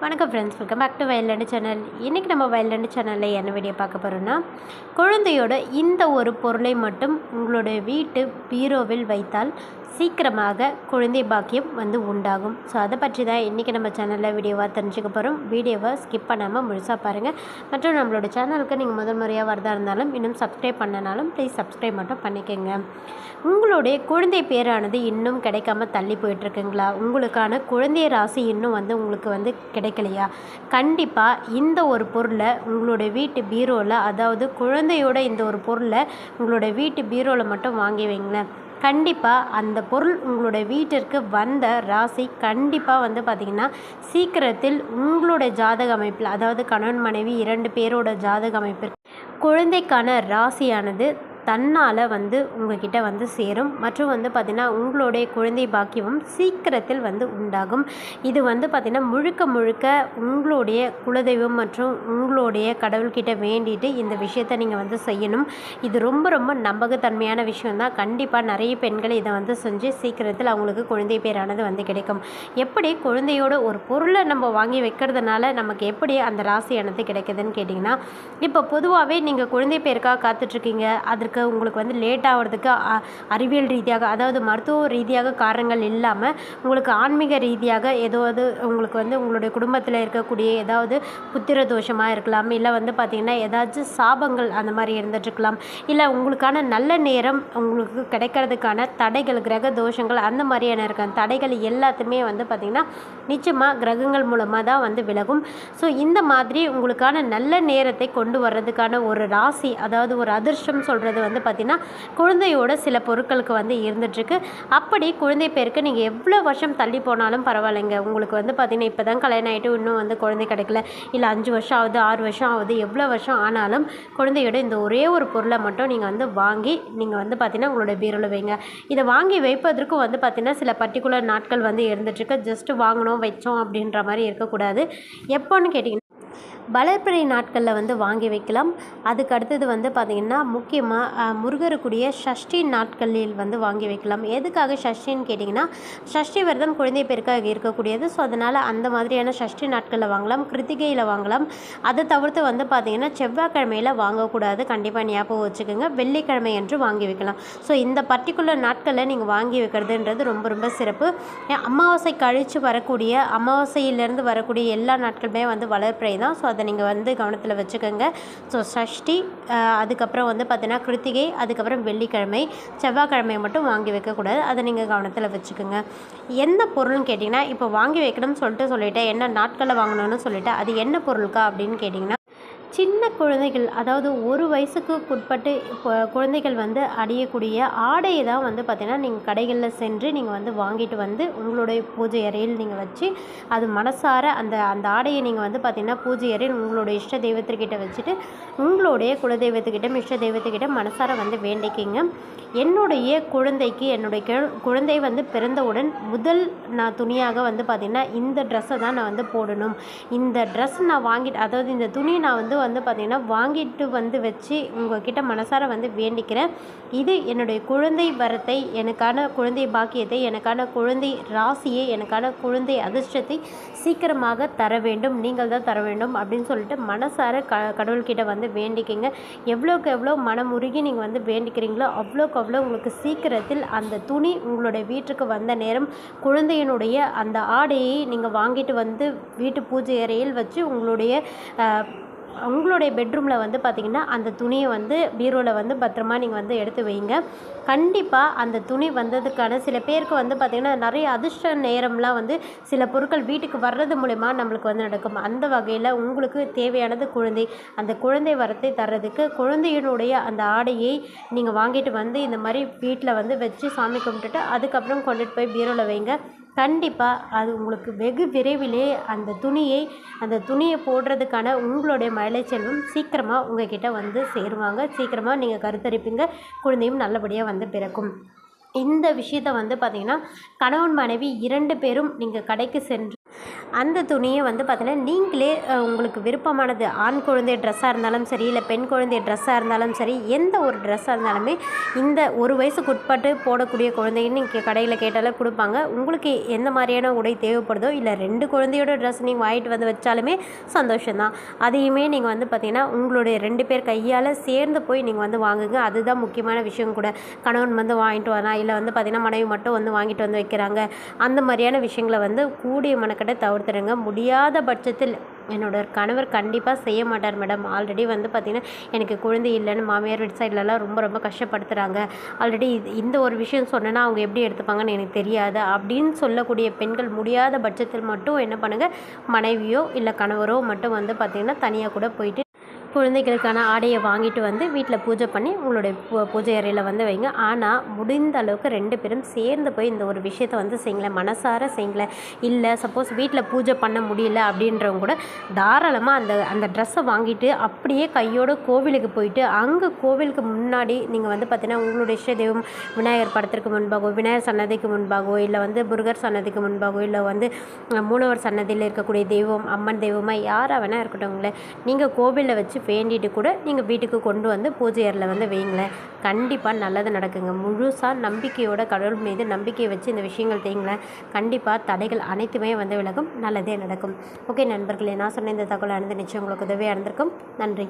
வணக்கம் friends welcome back to Vayalland channel இன்றைக்கி நம்ம வயல்லேண்டு சேனலில் என்ன வீடியோ பார்க்க போகிறோன்னா குழந்தையோட இந்த ஒரு பொருளை மட்டும் உங்களுடைய வீட்டு பீரோவில் வைத்தால் சீக்கிரமாக குழந்தை பாக்கியம் வந்து உண்டாகும். ஸோ அதை பற்றி தான் இன்றைக்கி நம்ம சேனலில் வீடியோவாக தெரிஞ்சுக்க போகிறோம் வீடியோவை ஸ்கிப் பண்ணாமல் முழுசாக பாருங்கள் மற்றும் நம்மளோட சேனலுக்கு நீங்கள் முதல் முறையாக வரதா இருந்தாலும் இன்னும் சப்ஸ்கிரைப் பண்ணனாலும் ப்ளீஸ் சப்ஸ்கிரைப் மட்டும் பண்ணிக்கோங்க. உங்களுடைய குழந்தை பேரானது இன்னும் கிடைக்காம தள்ளி போயிட்டுருக்குங்களா? உங்களுக்கான குழந்தை ராசி இன்னும் வந்து உங்களுக்கு வந்து கிடைக்கலையா? கண்டிப்பாக இந்த ஒரு பொருளை உங்களுடைய வீட்டு பீரோவில் அதாவது குழந்தையோட இந்த ஒரு பொருளை உங்களோட வீட்டு பீரோவில் மட்டும் வாங்கி வைங்களேன். கண்டிப்பாக அந்த பொருள் உங்களுடைய வீட்டிற்கு வந்த ராசி கண்டிப்பாக வந்து பார்த்திங்கன்னா சீக்கிரத்தில் உங்களோட ஜாதக அமைப்பில் அதாவது கணவன் மனைவி இரண்டு பேரோட ஜாதக அமைப்பிற்கு குழந்தைக்கான ராசியானது தன்னால் வந்து உங்ககிட்ட வந்து சேரும். மற்றும் வந்து பார்த்திங்கன்னா உங்களுடைய குழந்தை பாக்கியமும் சீக்கிரத்தில் வந்து உண்டாகும். இது வந்து பார்த்திங்கன்னா முழுக்க முழுக்க உங்களுடைய குலதெய்வம் மற்றும் உங்களுடைய கடவுள்கிட்ட வேண்டிட்டு இந்த விஷயத்தை நீங்கள் வந்து செய்யணும். இது ரொம்ப ரொம்ப நம்பகத்தன்மையான விஷயம் தான் கண்டிப்பாக நிறைய பெண்கள் இதை வந்து செஞ்சு சீக்கிரத்தில் அவங்களுக்கு குழந்தை பேரானது வந்து கிடைக்கும். எப்படி குழந்தையோட ஒரு பொருளை நம்ம வாங்கி வைக்கிறதுனால நமக்கு எப்படி அந்த ராசியானது கிடைக்குதுன்னு கேட்டிங்கன்னா இப்போ பொதுவாகவே நீங்கள் குழந்தை பேருக்காக காத்துட்ருக்கீங்க அதற்கு உங்களுக்கு வந்து லேட் ஆகிறதுக்கு அ- அறிவியல் ரீதியாக அதாவது மருத்துவ ரீதியாக காரணங்கள் இல்லாமல் உங்களுக்கு ஆன்மீக ரீதியாக ஏதாவது உங்களுக்கு வந்து உங்களுடைய குடும்பத்தில் இருக்கக்கூடிய ஏதாவது புத்திர தோஷமாக இருக்கலாம் இல்லை வந்து பார்த்திங்கன்னா ஏதாச்சும் சாபங்கள் அந்த மாதிரி இருந்துட்டுருக்கலாம் இல்லை உங்களுக்கான நல்ல நேரம் உங்களுக்கு கிடைக்கிறதுக்கான தடைகள் கிரக தோஷங்கள் அந்த மாதிரியான இருக்க தடைகள் எல்லாத்தையுமே வந்து பார்த்திங்கன்னா நிச்சயமாக கிரகங்கள் மூலமாக தான் வந்து விலகும். ஸோ இந்த மாதிரி உங்களுக்கான நல்ல நேரத்தை கொண்டு வர்றதுக்கான ஒரு ராசி அதாவது ஒரு அதிர்ஷ்டம் சொல்கிறது வந்து பார்த்திங்கன்னா குழந்தையோட சில பொருட்களுக்கு வந்து இருந்துகிட்ருக்கு அப்படி குழந்தை பேருக்கு நீங்கள் எவ்வளோ வருஷம் தள்ளி போனாலும் பரவாயில்லைங்க. உங்களுக்கு வந்து பார்த்திங்கன்னா இப்போ தான் கல்யாணம் ஆகிட்டு இன்னும் வந்து குழந்தை கிடைக்கல. இல்லை அஞ்சு வருஷம் ஆகுது ஆறு வருஷம் ஆகுது எவ்வளோ வருஷம் ஆனாலும் குழந்தையோட இந்த ஒரே ஒரு பொருளை மட்டும் நீங்கள் வந்து வாங்கி நீங்கள் வந்து பார்த்திங்கன்னா உங்களோட பீரோவில் வைங்க. இதை வாங்கி வைப்பதற்கும் வந்து பார்த்திங்கன்னா சில பர்டிகுலர் நாட்கள் வந்து இருந்துட்டுருக்கு. ஜஸ்ட்டு வாங்கினோம் வச்சோம் அப்படின்ற மாதிரி இருக்கக்கூடாது. எப்போன்னு கேட்டிங்கன்னா வளர்ப்பிறை நாட்களில் வந்து வாங்கி வைக்கலாம். அதுக்கு அடுத்தது வந்து பார்த்திங்கன்னா முக்கியமாக முருகருக்குரிய சஷ்டி நாட்களில் வந்து வாங்கி வைக்கலாம். எதுக்காக சஷ்டின்னு கேட்டிங்கன்னா சஷ்டி விரதம் குழந்தை பேருக்காக இருக்கக்கூடியது. ஸோ அதனால் அந்த மாதிரியான சஷ்டி நாட்களில் வாங்கலாம். கிருத்திகையில் வாங்கலாம். அதை தவிர்த்து வந்து பார்த்திங்கன்னா செவ்வாய்க்கிழமையில் வாங்கக்கூடாது. கண்டிப்பாக ஞாபகம் வச்சுக்கோங்க. வெள்ளிக்கிழமை என்று வாங்கி வைக்கலாம். ஸோ இந்த பர்டிகுலர் நாட்களில் நீங்கள் வாங்கி வைக்கிறதுன்றது ரொம்ப ரொம்ப சிறப்பு. ஏன் அமாவாசை கழித்து வரக்கூடிய அமாவாசையிலேருந்து வரக்கூடிய எல்லா நாட்களுமே வந்து வளர்ப்பிறை தான். ஸோ நீங்கள் வந்து கவனத்தில் வச்சுக்கோங்க. ஸோ சஷ்டி அதுக்கப்புறம் வந்து பார்த்தீங்கன்னா கிருத்திகை அதுக்கப்புறம் வெள்ளிக்கிழமை செவ்வாய்க்கிழமை மட்டும் வாங்கி வைக்கக்கூடாது அதை நீங்கள் கவனத்தில் வச்சுக்கோங்க. என்ன பொருள்னு கேட்டிங்கன்னா இப்போ வாங்கி வைக்கணும்னு சொல்லிட்டு சொல்லிவிட்டேன் என்ன நாட்களில் வாங்கணும்னு சொல்லிவிட்டு அது என்ன பொருளுக்கா அப்படின்னு கேட்டிங்கன்னா சின்ன குழந்தைகள் அதாவது ஒரு வயசுக்கு உட்பட்டு குழந்தைகள் வந்து அடையக்கூடிய ஆடையை தான் வந்து பார்த்திங்கன்னா நீங்கள் கடைகளில் சென்று நீங்கள் வந்து வாங்கிட்டு வந்து உங்களுடைய பூஜை அறையில் நீங்கள் வச்சு அது மனசார அந்த அந்த ஆடையை நீங்கள் வந்து பார்த்திங்கன்னா பூஜை அறையில் உங்களுடைய இஷ்ட தெய்வத்திற்கிட்ட வச்சுட்டு உங்களுடைய குலதெய்வத்துக்கிட்ட இஷ்ட தெய்வத்துக்கிட்ட மனசார வந்து வேண்டிக்கிங்க. என்னுடைய குழந்தைக்கு என்னுடைய குழந்தை வந்து பிறந்தவுடன் முதல் நான் துணியாக வந்து பார்த்திங்கன்னா இந்த ட்ரெஸ்ஸை தான் நான் வந்து போடணும். இந்த ட்ரெஸ் நான் வாங்கிட்டு அதாவது இந்த துணியை நான் வந்து வந்து பார்த்திங்கன்னா வாங்கிட்டு வந்து வச்சு உங்கள்கிட்ட மனசார வந்து வேண்டிக்கிறேன். இது என்னுடைய குழந்தை வரத்தை எனக்கான குழந்தை பாக்கியத்தை எனக்கான குழந்தை ராசியை எனக்கான குழந்தை அதிர்ஷ்டத்தை சீக்கிரமாக தர வேண்டும். நீங்கள் தான் தர வேண்டும் அப்படின்னு சொல்லிட்டு மனசார க கடவுள்கிட்ட வந்து வேண்டிக்கிங்க. எவ்வளோக்கு எவ்வளோ மனமுருகி நீங்கள் வந்து வேண்டிக்கிறீங்களோ அவ்வளோக்கு அவ்வளோ உங்களுக்கு சீக்கிரத்தில் அந்த துணி உங்களுடைய வீட்டுக்கு வந்த நேரம் குழந்தையினுடைய அந்த ஆடையை நீங்கள் வாங்கிட்டு வந்து வீட்டு பூஜை அறையில் வச்சு உங்களுடைய உங்களுடைய பெட்ரூமில் வந்து பார்த்திங்கன்னா அந்த துணியை வந்து பீரோவில் வந்து பத்திரமா நீங்கள் வந்து எடுத்து வைங்க. கண்டிப்பாக அந்த துணி வந்ததுக்கான சில பேருக்கு வந்து பார்த்திங்கன்னா நிறைய அதிர்ஷ்ட நேரம்லாம் வந்து சில பொருட்கள் வீட்டுக்கு வர்றது மூலயமா நம்மளுக்கு வந்து நடக்கும். அந்த வகையில் உங்களுக்கு தேவையானது குழந்தை. அந்த குழந்தை வரத்தை தர்றதுக்கு குழந்தையினுடைய அந்த ஆடையை நீங்கள் வாங்கிட்டு வந்து இந்த மாதிரி வீட்டில் வந்து வச்சு சாமி கும்பிட்டுட்டு அதுக்கப்புறம் கொண்டுட்டு போய் பீரோவில் வைங்க. கண்டிப்பாக அது உங்களுக்கு வெகு விரைவிலே அந்த துணியை அந்த துணியை போடுறதுக்கான உங்களுடைய மழை சீக்கிரமாக உங்ககிட்ட வந்து சேருவாங்க. சீக்கிரமாக நீங்கள் கருத்தரிப்பீங்க. குழந்தையும் நல்லபடியாக வந்து பிறக்கும். இந்த விஷயத்தை வந்து பார்த்திங்கன்னா கணவன் மனைவி இரண்டு பேரும் நீங்கள் கடைக்கு சென்று அந்த துணியை வந்து பார்த்தீங்கன்னா நீங்களே உங்களுக்கு விருப்பமானது ஆண் குழந்தை ட்ரெஸ்ஸாக இருந்தாலும் சரி இல்லை பெண் குழந்தை ட்ரெஸ்ஸாக இருந்தாலும் சரி எந்த ஒரு ட்ரெஸ்ஸாக இருந்தாலுமே இந்த ஒரு வயசுக்கு உட்பட்டு போடக்கூடிய குழந்தைன்னு நீங்கள் கடையில் கேட்டாலே கொடுப்பாங்க. உங்களுக்கு எந்த மாதிரியான உடை தேவைப்படுதோ இல்லை ரெண்டு குழந்தையோட ட்ரெஸ் நீங்கள் வாங்கிட்டு வந்து வச்சாலுமே சந்தோஷம்தான். அதையுமே நீங்கள் வந்து பார்த்தீங்கன்னா உங்களுடைய ரெண்டு பேர் கையால் சேர்ந்து போய் நீங்கள் வந்து வாங்குங்க. அதுதான் முக்கியமான விஷயம் கூட. கணவன் வந்து வாங்கிட்டு வரா இல்லை வந்து பார்த்தீங்கன்னா மனைவி மட்டும் வந்து வாங்கிட்டு வந்து வைக்கிறாங்க. அந்த மாதிரியான விஷயங்களை வந்து கூடிய மனக்கட்டை தவிர்த்துடுங்க. முடியாத பட்சத்தில் என்னோட கணவர் கண்டிப்பாக செய்ய மாட்டார் மேடம். ஆல்ரெடி வந்து பார்த்திங்கன்னா எனக்கு குழந்தை இல்லைன்னு மாமியார் வீட்டு சைட்லலாம் ரொம்ப ரொம்ப கஷ்டப்படுத்துகிறாங்க ஆல்ரெடி இது இந்த ஒரு விஷயம் சொன்னேன்னா அவங்க எப்படி எடுத்துப்பாங்கன்னு எனக்கு தெரியாது. அப்படின்னு சொல்லக்கூடிய பெண்கள் முடியாத பட்சத்தில் மட்டும் என்ன பண்ணுங்கள் மனைவியோ இல்லை கணவரோ மட்டும் வந்து பார்த்திங்கன்னா தனியாக கூட போயிட்டு குழந்தைகளுக்கான ஆடையை வாங்கிட்டு வந்து வீட்டில் பூஜை பண்ணி உங்களுடைய பூ- பூஜை அறையில் வந்து வைங்க. ஆனால் முடிந்த அளவுக்கு ரெண்டு பேரும் சேர்ந்து போய் இந்த ஒரு விஷயத்தை வந்து செய்யுங்களேன். மனசார செய்யுங்களேன். இல்லை சப்போஸ் வீட்டில் பூஜை பண்ண முடியல அப்படின்றவங்க கூட தாராளமாக அந்த அந்த ட்ரெஸ்ஸை வாங்கிட்டு அப்படியே கையோட கோவிலுக்கு போயிட்டு அங்கே கோவிலுக்கு முன்னாடி நீங்கள் வந்து பார்த்தீங்கன்னா உங்களுடைய இஷ்ட தெய்வம் விநாயகர் படத்திற்கு முன்பாகவோ விநாயகர் சன்னதிக்கு முன்பாகவோ இல்லை வந்து முருகர் சன்னதிக்கு முன்பாகவோ இல்லை வந்து மூலவர் சன்னதியில் இருக்கக்கூடிய தெய்வம் அம்மன் தெய்வமாக யாராக வேணால் இருக்கட்டும்ங்களேன். நீங்கள் கோவிலில் வச்சு வேண்டிட்டு கூட நீங்கள் வீட்டுக்கு கொண்டு வந்து பூஜை அறையில் வந்து வைங்களேன் கண்டிப்பாக நல்லது நடக்குங்க. முழுசாக நம்பிக்கையோட கடவுள் மீது நம்பிக்கையை வச்சு இந்த விஷயங்கள் செய்யுங்களேன். கண்டிப்பாக தடைகள் அனைத்துமே வந்து விலகும். நல்லதே நடக்கும். ஓகே நண்பர்களே நான் சொன்ன இந்த தகவல் அனைத்து நிச்சயம் உங்களுக்கு உதவியாக இருந்திருக்கும். நன்றி.